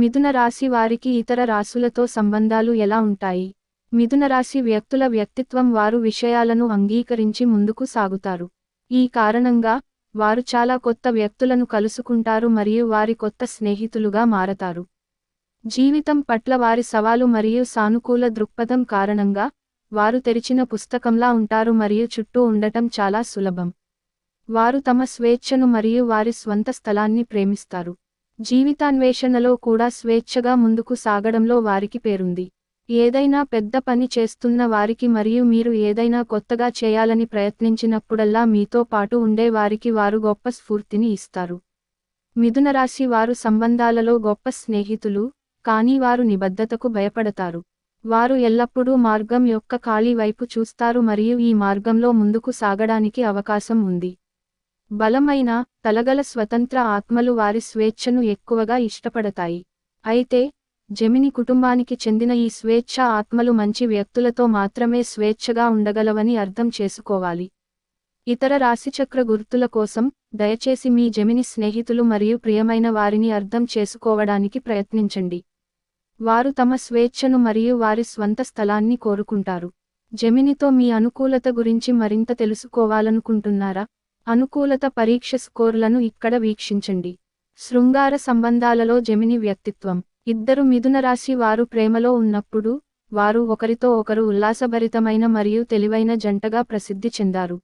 మిథున రాశి వారికి ఇతర రాశులతో సంబంధాలు ఎలా ఉంటాయి? మిథున రాశి వ్యక్తుల వ్యక్తిత్వం వారు విషయాలను అంగీకరించి ముందుకు సాగుతారు. ఈ కారణంగా వారు చాలా కొత్త వ్యక్తులను కలుసుకుంటారు మరియు వారి కొత్త స్నేహితులుగా మారతారు. జీవితం పట్ల వారి సవాలు మరియు సానుకూల దృక్పథం కారణంగా వారు తెరిచిన పుస్తకంలా ఉంటారు మరియు చుట్టూ ఉండటం చాలా సులభం. వారు తమ స్వేచ్ఛను మరియు వారి స్వంత స్థలాన్ని ప్రేమిస్తారు. జీవితాన్వేషణలో కూడా స్వేచ్ఛగా ముందుకు సాగడంలో వారికి పేరుంది. ఏదైనా పెద్ద పని చేస్తున్న వారికి మరియు మీరు ఏదైనా కొత్తగా చేయాలని ప్రయత్నించినప్పుడల్లా మీతో పాటు ఉండే వారికి వారు గొప్ప స్ఫూర్తిని ఇస్తారు. మిథునరాశి వారు సంబంధాలలో గొప్ప స్నేహితులు కానీ వారు నిబద్ధతకు భయపడతారు. వారు ఎల్లప్పుడూ మార్గం యొక్క ఖాళీ వైపు చూస్తారు మరియు ఈ మార్గంలో ముందుకు సాగడానికి అవకాశం ఉంది. బలమైన తలగల స్వతంత్ర ఆత్మలు వారి స్వేచ్ఛను ఎక్కువగా ఇష్టపడతాయి. అయితే జెమిని కుటుంబానికి చెందిన ఈ స్వేచ్ఛ ఆత్మలు మంచి వ్యక్తులతో మాత్రమే స్వేచ్ఛగా ఉండగలవని అర్థం చేసుకోవాలి. ఇతర రాశిచక్ర గుర్తుల కోసం దయచేసి మీ జెమిని స్నేహితులు మరియు ప్రియమైన వారిని అర్థం చేసుకోవడానికి ప్రయత్నించండి. వారు తమ స్వేచ్ఛను మరియు వారి స్వంత స్థలాన్ని కోరుకుంటారు. జెమినితో మీ అనుకూలత గురించి మరింత తెలుసుకోవాలనుకుంటున్నారా? అనుకూలత పరీక్ష స్కోర్లను ఇక్కడ వీక్షించండి. శృంగార సంబంధాలలో జెమిని వ్యక్తిత్వం. ఇద్దరు మిథున రాశి వారు ప్రేమలో ఉన్నప్పుడు వారు ఒకరితో ఒకరు ఉల్లాసభరితమైన మరియు తెలివైన జంటగా ప్రసిద్ధి చెందారు.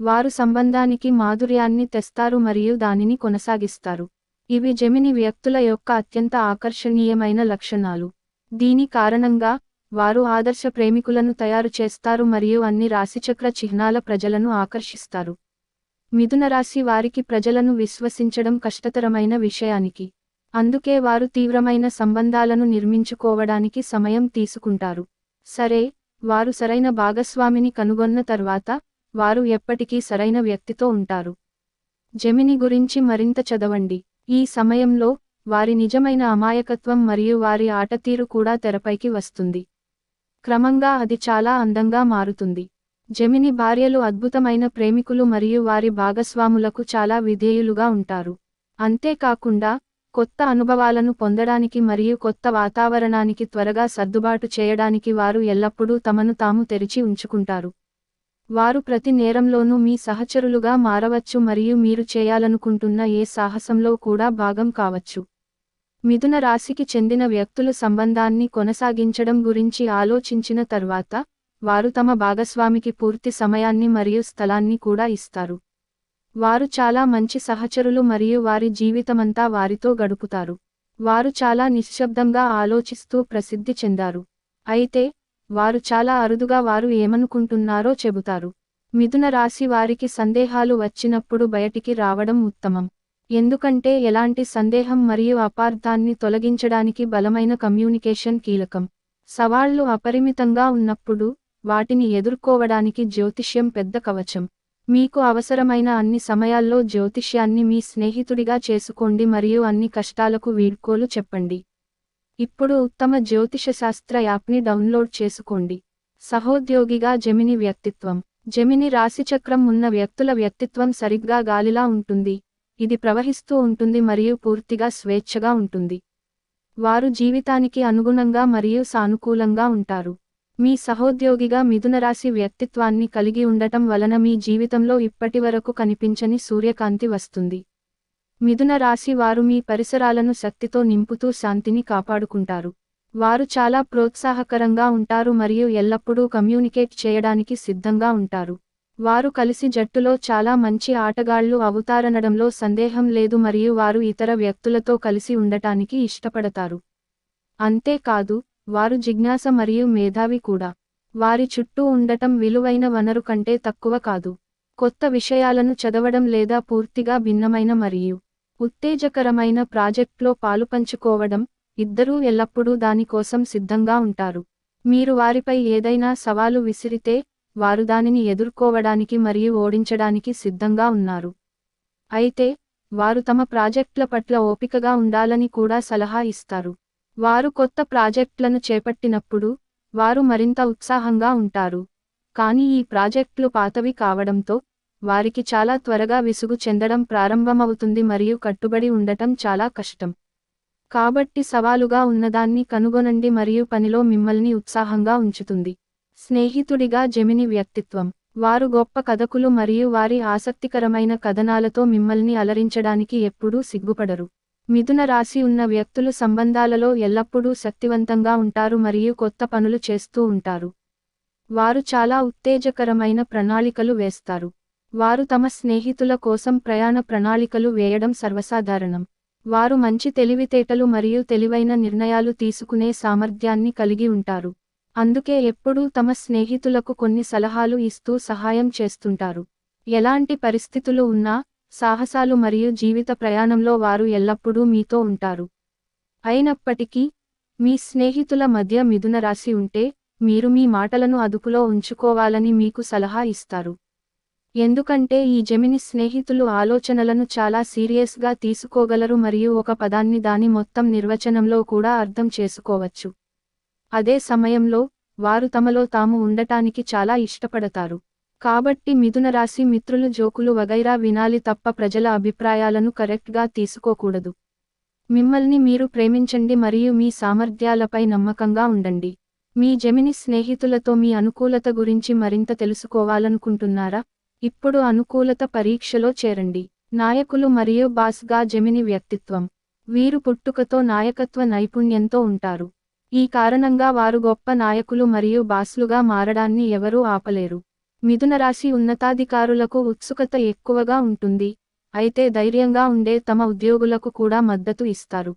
వారు సంబంధానికి మాధుర్యాన్ని తెస్తారు మరియు దానిని కొనసాగిస్తారు. ఇవి జెమిని వ్యక్తుల యొక్క అత్యంత ఆకర్షణీయమైన లక్షణాలు. దీని కారణంగా వారు ఆదర్శ ప్రేమికులను తయారు చేస్తారు మరియు అన్ని రాశిచక్ర చిహ్నాల ప్రజలను ఆకర్షిస్తారు. మిథునరాశి వారికి ప్రజలను విశ్వసించడం కష్టతరమైన విషయానికి. అందుకే వారు తీవ్రమైన సంబంధాలను నిర్మించుకోవడానికి సమయం తీసుకుంటారు. సరే వారు సరైన భాగస్వామిని కనుగొన్న తర్వాత వారు ఎప్పటికీ సరైన వ్యక్తితో ఉంటారు. జెమిని గురించి మరింత చదవండి. ఈ సమయంలో వారి నిజమైన అమాయకత్వం మరియు వారి ఆటతీరు కూడా తెరపైకి వస్తుంది. క్రమంగా అది చాలా అందంగా మారుతుంది. జెమిని భార్యలు అద్భుతమైన ప్రేమికులు మరియు వారి భాగస్వాములకు చాలా విధేయులుగా ఉంటారు. అంతేకాకుండా కొత్త అనుభవాలను పొందడానికి మరియు కొత్త వాతావరణానికి త్వరగా సర్దుబాటు చేయడానికి వారు ఎల్లప్పుడూ తమను తాము తెరిచి ఉంచుకుంటారు. వారు ప్రతి నేరంలోనూ మీ సహచరులుగా మారవచ్చు మరియు మీరు చేయాలనుకుంటున్న ఏ సాహసంలో కూడా భాగం కావచ్చు. మిథున రాశికి చెందిన వ్యక్తులు సంబంధాన్ని కొనసాగించడం గురించి ఆలోచించిన తర్వాత వారు తమ భాగస్వామికి పూర్తి సమయాన్ని మరియు స్థలాన్ని కూడా ఇస్తారు. వారు చాలా మంచి సహచరులు మరియు వారి జీవితమంతా వారితో గడుపుతారు. వారు చాలా నిశ్శబ్దంగా ఆలోచిస్తూ ప్రసిద్ధి చెందారు. అయితే వారు చాలా అరుదుగా వారు ఏమనుకుంటున్నారో చెబుతారు. మిథున రాశి వారికి సందేహాలు వచ్చినప్పుడు బయటికి రావడం ఉత్తమం. ఎందుకంటే ఎలాంటి సందేహం మరియు అపార్థాన్ని తొలగించడానికి బలమైన కమ్యూనికేషన్ కీలకం. సవాళ్ళు అపరిమితంగా ఉన్నప్పుడు వాటిని ఎదుర్కోవడానికి జ్యోతిష్యం పెద్ద కవచం. మీకు అవసరమైన అన్ని సమయాల్లో జ్యోతిష్యాన్ని మీ స్నేహితుడిగా చేసుకోండి మరియు అన్ని కష్టాలకు వీడ్కోలు చెప్పండి. ఇప్పుడు ఉత్తమ జ్యోతిష శాస్త్ర యాప్ని డౌన్లోడ్ చేసుకోండి. సహోద్యోగిగా జెమిని వ్యక్తిత్వం. జెమిని రాశిచక్రం ఉన్న వ్యక్తుల వ్యక్తిత్వం సరిగ్గా గాలిలా ఉంటుంది. ఇది ప్రవహిస్తూ ఉంటుంది మరియు పూర్తిగా స్వేచ్ఛగా ఉంటుంది. వారు జీవితానికి అనుగుణంగా మరియు సానుకూలంగా ఉంటారు. మీ సహోద్యోగిగా మిథునరాశి వ్యక్తిత్వాన్ని కలిగి ఉండటం వలన మీ జీవితంలో ఇప్పటివరకు కనిపించని సూర్యకాంతి వస్తుంది. మిథున రాశి వారు మీ పరిసరాలను శక్తితో నింపుతూ శాంతిని కాపాడుకుంటారు. వారు చాలా ప్రోత్సాహకరంగా ఉంటారు మరియు ఎల్లప్పుడూ కమ్యూనికేట్ చేయడానికి సిద్ధంగా ఉంటారు. వారు కలిసి జట్టులో చాలా మంచి ఆటగాళ్ళు అవుతారనడంలో సందేహం లేదు మరియు వారు ఇతర వ్యక్తులతో కలిసి ఉండటానికి ఇష్టపడతారు. అంతేకాదు వారు జిజ్ఞాస మరియు మేధావి కూడా. వారి చుట్టూ ఉండటం విలువైన వనరు కంటే తక్కువ కాదు. కొత్త విషయాలను చదవడం లేదా పూర్తిగా భిన్నమైన మరియు ఉత్తేజకరమైన ప్రాజెక్ట్లో పాలుపంచుకోవడం ఇద్దరూ ఎల్లప్పుడూ దానికోసం సిద్ధంగా ఉంటారు. మీరు వారిపై ఏదైనా సవాలు విసిరితే వారు దానిని ఎదుర్కోవడానికి మరియు ఓడించడానికి సిద్ధంగా ఉన్నారు. అయితే వారు తమ ప్రాజెక్టుల పట్ల ఓపికగా ఉండాలని కూడా సలహా ఇస్తారు. వారు కొత్త ప్రాజెక్టులను చేపట్టినప్పుడు వారు మరింత ఉత్సాహంగా ఉంటారు. కానీ ఈ ప్రాజెక్టులు పాతవి కావడంతో వారికి చాలా త్వరగా విసుగు చెందడం ప్రారంభమవుతుంది మరియు కట్టుబడి ఉండటం చాలా కష్టం. కాబట్టి సవాలుగా ఉన్నదాన్ని కనుగొనండి మరియు పనిలో మిమ్మల్ని ఉత్సాహంగా ఉంచుతుంది. స్నేహితుడిగా జెమిని వ్యక్తిత్వం. వారు గొప్ప కథకులు మరియు వారి ఆసక్తికరమైన కథనాలతో మిమ్మల్ని అలరించడానికి ఎప్పుడూ సిగ్గుపడరు. మిథున రాశి ఉన్న వ్యక్తులు సంబంధాలలో ఎల్లప్పుడూ శక్తివంతంగా ఉంటారు మరియు కొత్త పనులు చేస్తూ ఉంటారు. వారు చాలా ఉత్తేజకరమైన ప్రణాళికలు వేస్తారు. వారు తమ స్నేహితుల కోసం ప్రయాణ ప్రణాళికలు వేయడం సర్వసాధారణం. వారు మంచి తెలివితేటలు మరియు తెలివైన నిర్ణయాలు తీసుకునే సామర్థ్యాన్ని కలిగి ఉంటారు. అందుకే ఎప్పుడూ తమ స్నేహితులకు కొన్ని సలహాలు ఇస్తూ సహాయం చేస్తుంటారు. ఎలాంటి పరిస్థితులు ఉన్నా సాహసాలు మరియు జీవిత ప్రయాణంలో వారు ఎల్లప్పుడూ మీతో ఉంటారు. అయినప్పటికీ మీ స్నేహితుల మధ్య మిథున రాశి ఉంటే మీరు మీ మాటలను అదుపులో ఉంచుకోవాలని మీకు సలహా ఇస్తారు. ఎందుకంటే ఈ జెమిని స్నేహితులు ఆలోచనలను చాలా సీరియస్గా తీసుకోగలరు మరియు ఒక పదాన్ని దాని మొత్తం నిర్వచనంలో కూడా అర్థం చేసుకోవచ్చు. అదే సమయంలో వారు తమలో తాము ఉండటానికి చాలా ఇష్టపడతారు. కాబట్టి మిథున రాశి మిత్రులు జోకులు వగైరా వినాలి తప్ప ప్రజల అభిప్రాయాలను కరెక్ట్గా తీసుకోకూడదు. మిమ్మల్ని మీరు ప్రేమించండి మరియు మీ సామర్థ్యాలపై నమ్మకంగా ఉండండి. మీ జెమిని స్నేహితులతో మీ అనుకూలత గురించి మరింత తెలుసుకోవాలనుకుంటున్నారా? ఇప్పుడు అనుకూలత పరీక్షలో చేరండి. నాయకులు మరియు బాస్గా జెమిని వ్యక్తిత్వం. వీరు పుట్టుకతో నాయకత్వ నైపుణ్యంతో ఉంటారు. ఈ కారణంగా వారు గొప్ప నాయకులు మరియు బాస్లుగా మారడాన్ని ఎవరూ ఆపలేరు. మిథునరాశి ఉన్నతాధికారులకు ఉత్సుకత ఎక్కువగా ఉంటుంది. అయితే ధైర్యంగా ఉండే తమ ఉద్యోగులకు కూడా మద్దతు ఇస్తారు.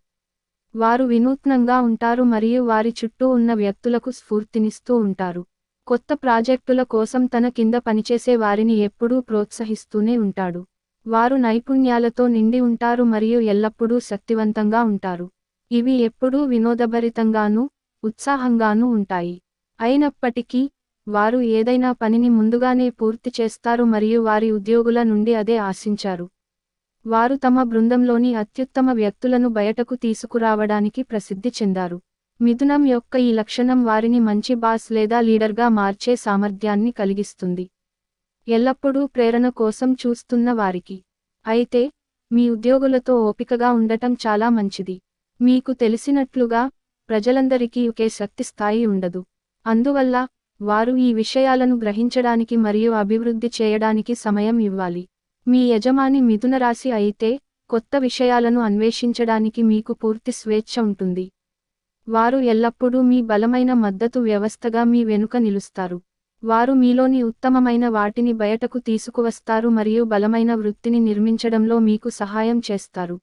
వారు వినూత్నంగా ఉంటారు మరియు వారి చుట్టూ ఉన్న వ్యక్తులకు స్ఫూర్తినిస్తూ ఉంటారు. కొత్త ప్రాజెక్టుల కోసం తన కింద పనిచేసే వారిని ఎప్పుడూ ప్రోత్సహిస్తూనే ఉంటాడు. వారు నైపుణ్యాలతో నిండి ఉంటారు మరియు ఎల్లప్పుడూ శక్తివంతంగా ఉంటారు. ఇవి ఎప్పుడూ వినోదభరితంగానూ ఉత్సాహంగానూ ఉంటాయి. అయినప్పటికీ వారు ఏదైనా పనిని ముందుగానే పూర్తి చేస్తారు మరియు వారి ఉద్యోగుల నుండి అదే ఆశించారు. వారు తమ బృందంలోని అత్యుత్తమ వ్యక్తులను బయటకు తీసుకురావడానికి ప్రసిద్ధి చెందారు. మిథునం యొక్క ఈ లక్షణం వారిని మంచి బాస్ లేదా లీడర్గా మార్చే సామర్థ్యాన్ని కలిగిస్తుంది. ఎల్లప్పుడూ ప్రేరణ కోసం చూస్తున్న వారికి. అయితే మీ ఉద్యోగులతో ఓపికగా ఉండటం చాలా మంచిది. మీకు తెలిసినట్లుగా ప్రజలందరికీ ఒకే శక్తి స్థాయి ఉండదు. అందువల్ల వారు ఈ విషయాలను గ్రహించడానికి మరియు అభివృద్ధి చేయడానికి సమయం ఇవ్వాలి. మీ యజమాని మిథున రాశి అయితే కొత్త విషయాలను అన్వేషించడానికి మీకు పూర్తి స్వేచ్ఛ ఉంటుంది. వారు ఎల్లప్పుడూ మీ బలమైన మద్దతు వ్యవస్థగా మీ వెనుక నిలుస్తారు. వారు మీలోని ఉత్తమమైన వాటిని బయటకు తీసుకువస్తారు మరియు బలమైన వృత్తిని నిర్మించడంలో మీకు సహాయం చేస్తారు.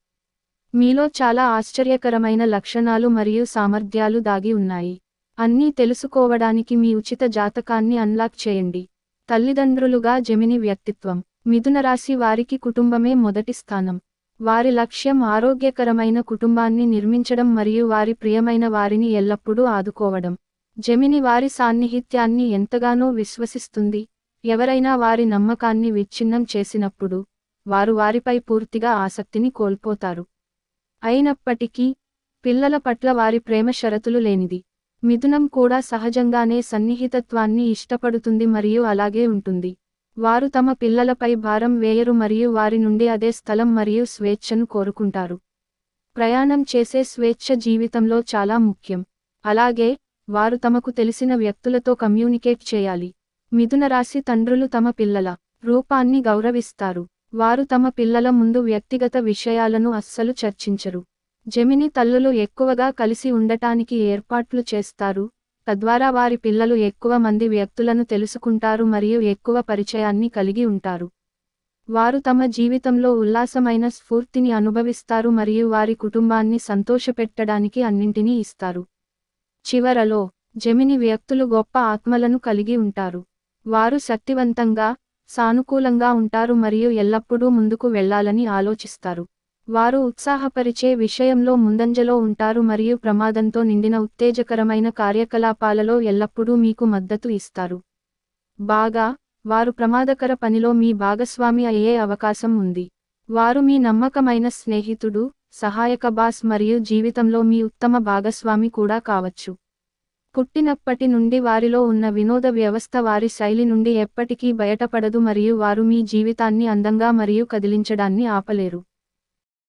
మీలో చాలా ఆశ్చర్యకరమైన లక్షణాలు మరియు సామర్థ్యాలు దాగి ఉన్నాయి. అన్నీ తెలుసుకోవడానికి మీ ఉచిత జాతకాన్ని అన్లాక్ చేయండి. తల్లిదండ్రులుగా జెమిని వ్యక్తిత్వం. మిథున రాశి వారికి కుటుంబమే మొదటి స్థానం. వారి లక్ష్యం ఆరోగ్యకరమైన కుటుంబాన్ని నిర్మించడం మరియు వారి ప్రియమైన వారిని ఎల్లప్పుడూ ఆదుకోవడం. జెమిని వారి సాన్నిహిత్యాన్ని ఎంతగానో విశ్వసిస్తుంది. ఎవరైనా వారి నమ్మకాన్ని విచ్ఛిన్నం చేసినప్పుడు వారు వారిపై పూర్తిగా ఆసక్తిని కోల్పోతారు. అయినప్పటికీ పిల్లల పట్ల వారి ప్రేమ షరతులు లేనిది. మిథునం కూడా సహజంగానే సన్నిహితత్వాన్ని ఇష్టపడుతుంది మరియు అలాగే ఉంటుంది. వారు తమ పిల్లలపై భారం వేయరు మరియు వారి నుండి అదే స్థలం మరియు స్వేచ్ఛను కోరుకుంటారు. ప్రయాణం చేసే స్వేచ్ఛ జీవితంలో చాలా ముఖ్యం. అలాగే వారు తమకు తెలిసిన వ్యక్తులతో కమ్యూనికేట్ చేయాలి. మిథున రాశి తండ్రులు తమ పిల్లల రూపాన్ని గౌరవిస్తారు. వారు తమ పిల్లల ముందు వ్యక్తిగత విషయాలను అస్సలు చర్చించరు. జెమిని తల్లులు ఎక్కువగా కలిసి ఉండటానికి ఏర్పాట్లు చేస్తారు తద్వారా వారి పిల్లలు ఎక్కువ మంది వ్యక్తులను తెలుసుకుంటారు మరియు ఎక్కువ పరిచయాన్ని కలిగి ఉంటారు. వారు తమ జీవితంలో ఉల్లాసమైన స్ఫూర్తిని అనుభవిస్తారు మరియు వారి కుటుంబాన్ని సంతోషపెట్టడానికి అన్నింటినీ ఇస్తారు. చివరలో జెమిని వ్యక్తులు గొప్ప ఆత్మలను కలిగి ఉంటారు. వారు శక్తివంతంగా సానుకూలంగా ఉంటారు మరియు ఎల్లప్పుడూ ముందుకు వెళ్ళాలని ఆలోచిస్తారు. వారు ఉత్సాహపరిచే విషయంలో ముందంజలో ఉంటారు మరియు ప్రమాదంతో నిండిన ఉత్తేజకరమైన కార్యకలాపాలలో ఎల్లప్పుడూ మీకు మద్దతు ఇస్తారు. బాగా వారు ప్రమాదకర పనిలో మీ భాగస్వామి అయ్యే అవకాశం ఉంది. వారు మీ నమ్మకమైన స్నేహితుడు సహాయక బాస్ మరియు జీవితంలో మీ ఉత్తమ భాగస్వామి కూడా కావచ్చు. పుట్టినప్పటి నుండి వారిలో ఉన్న వినోద వ్యవస్థ వారి శైలి నుండి ఎప్పటికీ బయటపడదు మరియు వారు మీ జీవితాన్ని అందంగా మరియు కదిలించడాన్ని ఆపలేరు.